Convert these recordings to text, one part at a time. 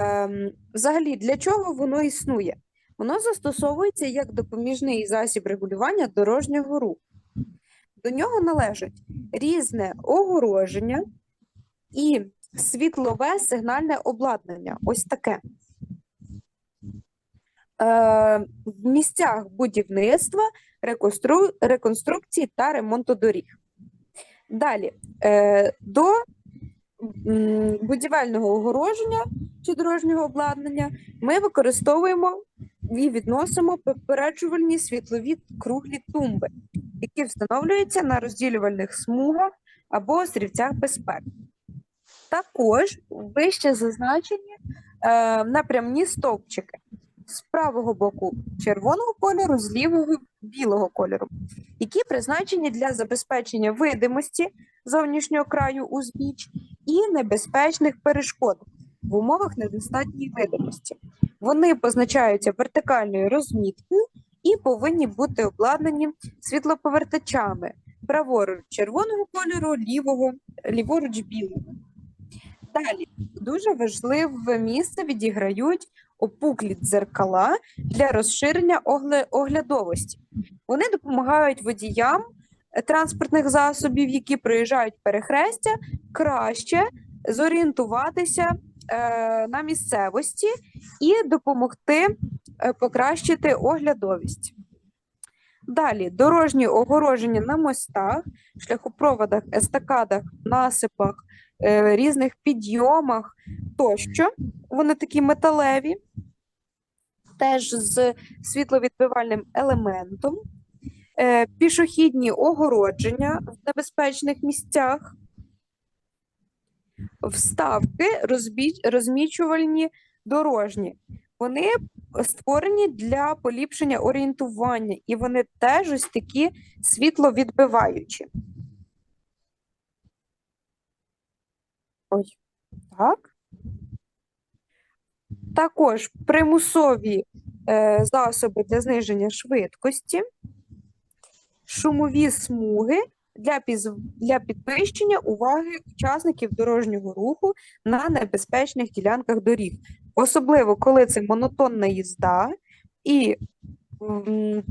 ем, взагалі, для чого воно існує? Воно застосовується як допоміжний засіб регулювання дорожнього руху. До нього належать різне огороження і світлове сигнальне обладнання. Ось таке. Е, в місцях будівництва, реконстру... реконструкції та ремонту доріг. Далі, е, до будівельного огороження чи дорожнього обладнання ми використовуємо і відносимо попереджувальні світлові круглі тумби, які встановлюються на розділювальних смугах або острівцях безпеки. Також вище зазначені е, напрямні стовпчики з правого боку червоного кольору, з лівого білого кольору, які призначені для забезпечення видимості зовнішнього краю узбіч і небезпечних перешкод в умовах недостатньої видимості. Вони позначаються вертикальною розміткою і повинні бути обладнані світлоповертачами праворуч червоного кольору, лівого, ліворуч білого. Далі дуже важливе місце відіграють опуклі дзеркала для розширення оглядовості. Вони допомагають водіям транспортних засобів, які проїжджають перехрестя, краще зорієнтуватися на місцевості і допомогти е, покращити оглядовість. Далі дорожні огороження на мостах, шляхопроводах, естакадах, насипах, е, різних підйомах тощо. Вони такі металеві, теж з світловідбивальним елементом, е, пішохідні огородження в небезпечних місцях, вставки розмічувальні дорожні. Вони створені для поліпшення орієнтування, і вони теж ось такі світловідбиваючі. Ой, так. Також примусові е, засоби для зниження швидкості, шумові смуги для, для підвищення уваги учасників дорожнього руху на небезпечних ділянках доріг, особливо коли це монотонна їзда, і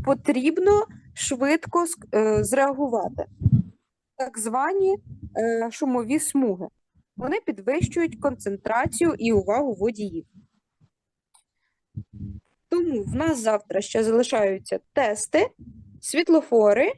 потрібно швидко е, зреагувати. Так звані е, шумові смуги. Вони підвищують концентрацію і увагу водіїв. Тому в нас завтра ще залишаються тести, світлофори